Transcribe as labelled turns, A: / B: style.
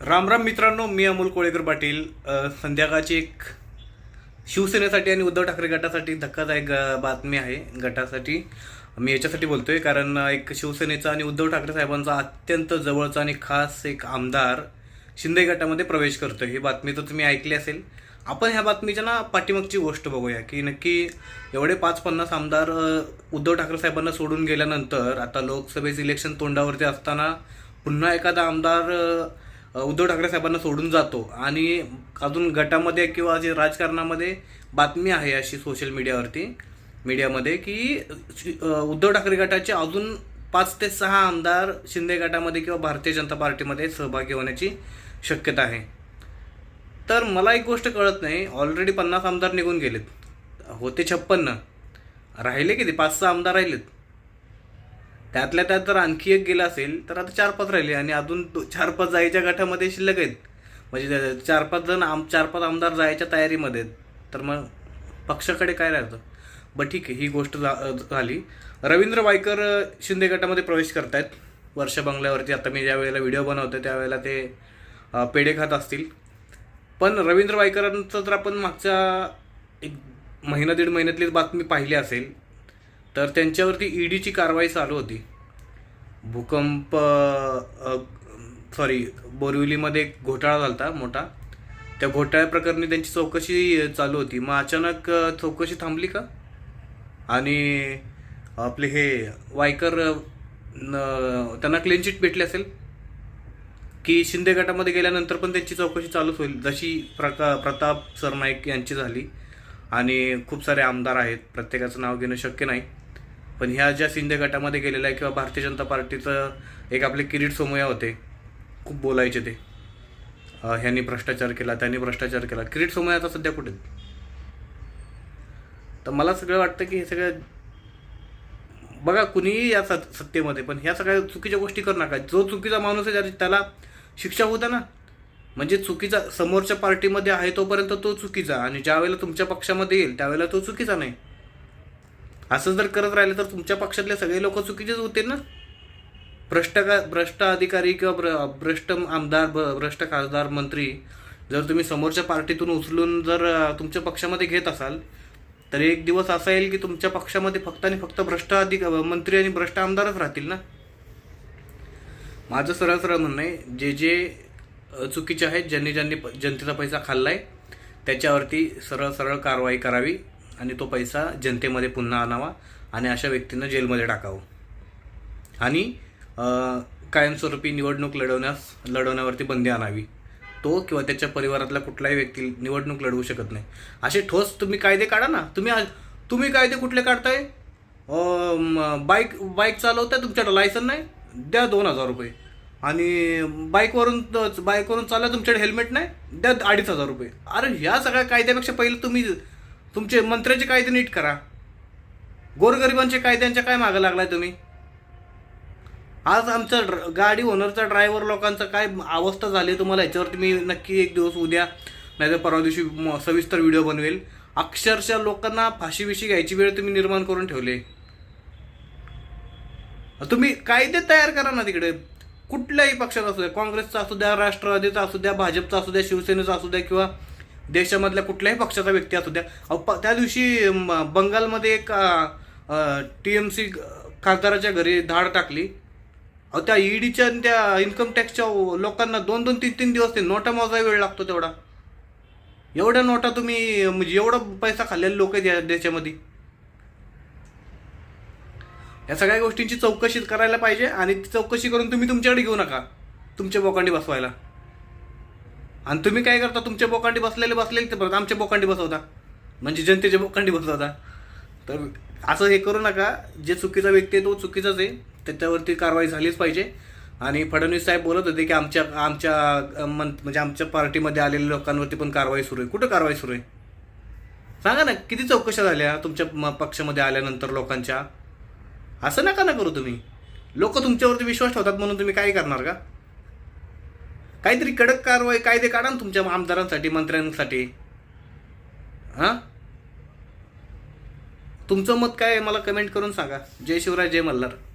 A: राम राम मित्रांनो मी अमोल कोळेकर पाटील. संध्याकाळची एक शिवसेनेसाठी आणि उद्धव ठाकरे गटासाठी धक्कादायक बातमी आहे गटासाठी. मी याच्यासाठी बोलतोय कारण एक शिवसेनेचा आणि उद्धव ठाकरे साहेबांचा अत्यंत जवळचा आणि खास एक आमदार शिंदे गटामध्ये प्रवेश करतो ही बातमी तर तुम्ही ऐकली असेल. आपण ह्या बातमीच्या ना पाठीमागची गोष्ट बघूया की नक्की एवढे पाच पन्नास आमदार उद्धव ठाकरे साहेबांना सोडून गेल्यानंतर आता लोकसभेचे इलेक्शन तोंडावरती असताना पुन्हा एखादा आमदार उद्धव ठाकरे साहेबांना सोडून जातो. आणि अजून गटामध्ये किंवा जे राजकारणामध्ये बातमी आहे अशी सोशल मीडियावरती मीडियामध्ये की उद्धव ठाकरे गटाचे अजून पाच ते सहा आमदार शिंदे गटामध्ये किंवा भारतीय जनता पार्टीमध्ये सहभागी होण्याची शक्यता आहे. तर मला एक गोष्ट कळत नाही ऑलरेडी पन्नास आमदार निघून गेलेत. होते छप्पन्न. राहिले किती? पाच सहा आमदार राहिलेत. त्यातल्या त्यात जर आणखी एक गेला असेल तर आता चार पाच राहिले आणि अजून चार पाच जायच्या गटामध्ये शिल्लक आहेत. म्हणजे चार पाच जण आम चार पाच आमदार जायच्या तयारीमध्ये आहेत. तर मग पक्षाकडे काय राहतं? बरं ठीक आहे ही गोष्ट झाली. रवींद्र वायकर शिंदे गटामध्ये प्रवेश करत आहेत वर्ष बंगल्यावरती आता मी ज्या वेळेला व्हिडिओ बनवतो त्यावेळेला ते पेढे खात असतील. पण रवींद्र वायकरांचं जर आपण मागच्या एक महिना दीड महिन्यातली बातमी पाहिली असेल तर त्यांच्यावरती ईडीची कारवाई चालू होती. भूकंप सॉरी बोरिवलीमध्ये एक घोटाळा झाला होता मोठा. त्या घोटाळ्याप्रकरणी त्यांची चौकशी चालू होती. मग अचानक चौकशी थांबली का? आणि आपले हे वायकर न- त्यांना क्लीन चिट भेटली असेल? की शिंदे गटामध्ये गेल्यानंतर पण त्यांची चौकशी चालूच होईल जशी प्रका प्रताप सरनाईक यांची झाली. आणि खूप सारे आमदार आहेत प्रत्येकाचं नाव घेणं शक्य नाही. पण ह्या ज्या शिंदे गटामध्ये गेलेल्या आहे किंवा भारतीय जनता पार्टीचं एक आपले किरीट सोमय्या होते खूप बोलायचे ते. ह्यांनी भ्रष्टाचार केला त्यांनी भ्रष्टाचार केला. किरीट सोमय्या आता सध्या कुठे? तर मला सगळं वाटतं की हे सगळं बघा कुणीही या सत सत्तेमध्ये पण ह्या सगळ्या चुकीच्या गोष्टी करू नका. जो चुकीचा माणूस आहे त्याला- त्याला शिक्षा होता ना म्हणजे चुकीचा समोरच्या पार्टीमध्ये आहे तोपर्यंत तो चुकीचा. आणि ज्यावेळेला तुमच्या पक्षामध्ये येईल त्यावेळेला तो चुकीचा नाही. असं जर करत राहिलं तर तुमच्या पक्षातले सगळे लोक चुकीचेच होतील ना? भ्रष्ट का भ्रष्ट अधिकारी किंवा भ्र भ्रष्ट आमदार भ्रष्ट खासदार मंत्री जर तुम्ही समोरच्या पार्टीतून उचलून जर तुमच्या पक्षामध्ये घेत असाल तर एक दिवस असा येईल की तुमच्या पक्षामध्ये फक्त आणि फक्त भ्रष्ट अधिक मंत्री आणि भ्रष्ट आमदारच राहतील ना? माझं सरळ सरळ म्हणणं आहे जे जे चुकीचे आहेत ज्यांनी ज्यांनी प- जनतेचा पैसा खाल्लाय त्याच्यावरती सरळ सरळ कारवाई करावी. आणि तो पैसा जनतेमध्ये पुन्हा आणावा आणि अशा व्यक्तींना जेलमध्ये टाकावं. आणि कायमस्वरूपी निवडणूक लढवण्यास लढवण्यावरती बंदी आणावी. तो किंवा त्याच्या परिवारातला कुठलाही व्यक्ती निवडणूक लढवू शकत नाही. असे ठोस तुम्ही कायदे काढा ना. तुम्ही तुम्ही कायदे कुठले काढताय? बाईक बाईक चालवताय तुमच्याकडे लायसन नाही? द्या दोन हजार रुपये. आणि बाईकवरून बाईकवरून चालला तुमच्याकडे हेल्मेट नाही? द्या अडीच हजार रुपये. अरे ह्या सगळ्या कायद्यापेक्षा पहिले तुम्ही तुमचे मंत्र्याचे कायदे नीट करा. गोरगरिबांचे कायद्यांच्या काय मागं लागलाय तुम्ही? आज आमचा ड्र- गाडी ओनरचा ड्रायव्हर लोकांचा काय अवस्था झाली तुम्हाला याच्यावरती मी नक्की एक दिवस उद्या नाही तर परवा दिवशी सविस्तर व्हिडिओ बनवेल. अक्षरशः लोकांना फाशी घ्यायची वेळ तुम्ही निर्माण करून ठेवले. तुम्ही कायदे तयार करा ना तिकडे. कुठल्याही पक्षाचा असू द्या काँग्रेसचा असू द्या राष्ट्रवादीचा असू द्या भाजपचा असू द्या शिवसेनेचा असू द्या किंवा देशामधल्या कुठल्याही पक्षाचा व्यक्ती असू द्या. त्या दिवशी म, बंगालमध्ये एक टी एम सी खासदाराच्या घरी धाड टाकली. अहो त्या ईडीच्या आणि त्या इन्कम टॅक्सच्या लोकांना दोन दोन तीन तीन दिवस ते नोटा मोजाय वेळ लागतो तेवढा. एवढ्या नोटा तुम्ही म्हणजे एवढा पैसा खाल्लेले लोक आहेत देशामध्ये. या सगळ्या गोष्टींची चौकशी करायला पाहिजे आणि ती चौकशी करून तुम्ही तुमच्याकडे घेऊ नका. तुमच्या बोकांडी बसवायला. आणि तुम्ही काय करता तुमच्या बोकांडी बसलेले बसलेले ते परत आमच्या बोकांडी बसवता. म्हणजे जनतेच्या बोकांडी बसवता. तर असं हे करू नका. जे चुकीचा व्यक्ती आहे तो चुकीचाच आहे. त्याच्यावरती कारवाई झालीच पाहिजे. आणि फडणवीस साहेब बोलत होते की आमच्या आमच्या मन म्हणजे आमच्या पार्टीमध्ये आलेल्या लोकांवरती पण कारवाई सुरू आहे. कुठं कारवाई सुरू आहे? सांगा ना किती चौकशा झाल्या तुमच्या म- पक्षामध्ये आल्यानंतर लोकांच्या? असं नका ना करू तुम्ही. लोक तुमच्यावरती विश्वास ठेवतात म्हणून तुम्ही काय करणार का? काहीतरी कडक कारवाई कायदे काढा ना तुमच्या आमदारांसाठी मंत्र्यांसाठी. हां? तुमचं मत काय आहे? मला कमेंट करून सांगा. जय शिवराय जय मल्हार.